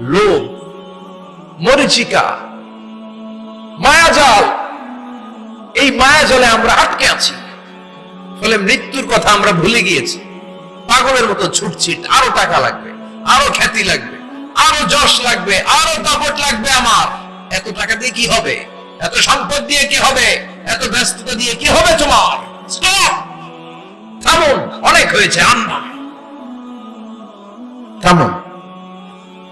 লোভ, মরিচিকা, মায়াজাল, এই মায়াজালে আমরা আটকে আছি। ফলে মৃত্যুর কথা আমরা ভুলে গিয়েছি। পাগলের মতো ছুটছিট আরও টাকা লাগবে, আরও খ্যাতি লাগবে, আরও যশ লাগবে, আরও দাপট লাগবে আমার। এত টাকা দিয়ে কি হবে? এত সম্পদ দিয়ে কি হবে? এত ব্যস্ততা দিয়ে কি হবে তোমার? থামুন, অনেক হয়েছে, আন্না। থামুন।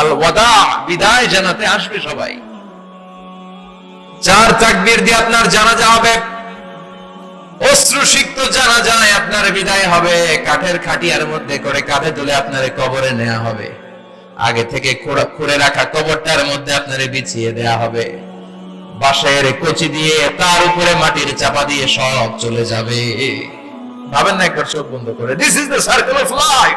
আল ওয়াদা বিদায় জানাতে আসবে সবাই। চার তাকবীর দিয়ে আপনার আপনার বিদায় হবে, কাঠের খাটিয়ার মধ্যে করে তুলে আপনার কবরে নেওয়া হবে। আগে থেকে খুঁড়ে রাখা কবরটার মধ্যে আপনার বিছিয়ে দেয়া হবে। বাঁশের কচি দিয়ে তার উপরে মাটির চাপা দিয়ে সব চলে যাবে। ভাবেন না একবার চোখ বন্ধ করে this is the circle of life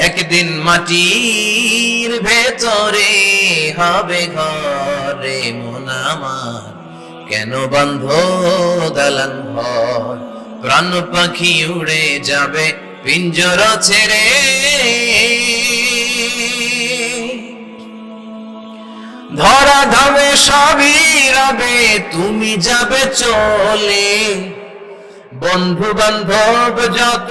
একদিন মাটির ভেতরে হবে ঘরে মন কেন বন্ধ দালান ঘর? প্রাণ পাখি উড়ে যাবে পিঞ্জর ছেড়ে। ধরা ধামে সবই রবে, তুমি যাবে চলে। বন্ধু বান্ধব যত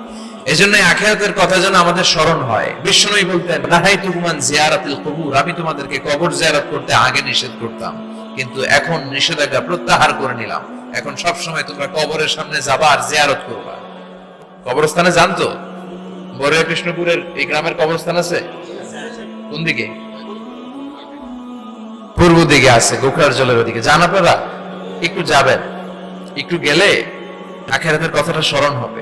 এই জন্য আখেরাতের কথা যেন আমাদের স্মরণ হয়। বলতেন কবুর। আমি তোমাদেরকে কবর করতে আগে নিষেধ করতাম, কিন্তু এখন নিষেধাজ্ঞা প্রত্যাহার করে নিলাম। এখন সব সময় তোমরা কবরের সামনে যাবা আর জিয়ারত করবা। কবরস্থানে জানতো বড়িয়া কৃষ্ণপুরের এই গ্রামের কবরস্থান আছে? কোন দিকে? পূর্ব দিকে আছে, গোখরার জলের ওদিকে। যান আপনারা, একটু যাবেন। একটু গেলে আখেরাতের কথাটা স্মরণ হবে।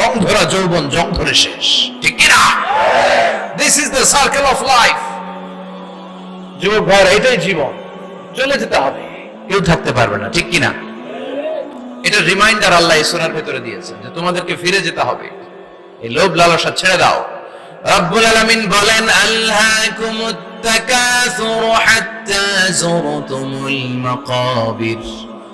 রং ধরা যৌবন জং ধরে শেষ। ঠিক কিনা? This is the circle of life যুবক ভাইয়ের এটাই জীবন। চলে যেতে হবে। কেউ থাকতে পারবে না ঠিক কিনা? এটা রিমাইন্ডার আল্লাহ ইসরার ভেতরে দিয়েছেন যে তোমাদেরকে ফিরে যেতে হবে। এই লোভ লালসা ছেড়ে দাও। রব্বুল আলামিন বলেন আল্লাহকুমুত তাকাসুর হাত্তা যুরতুমুল মাকাবির।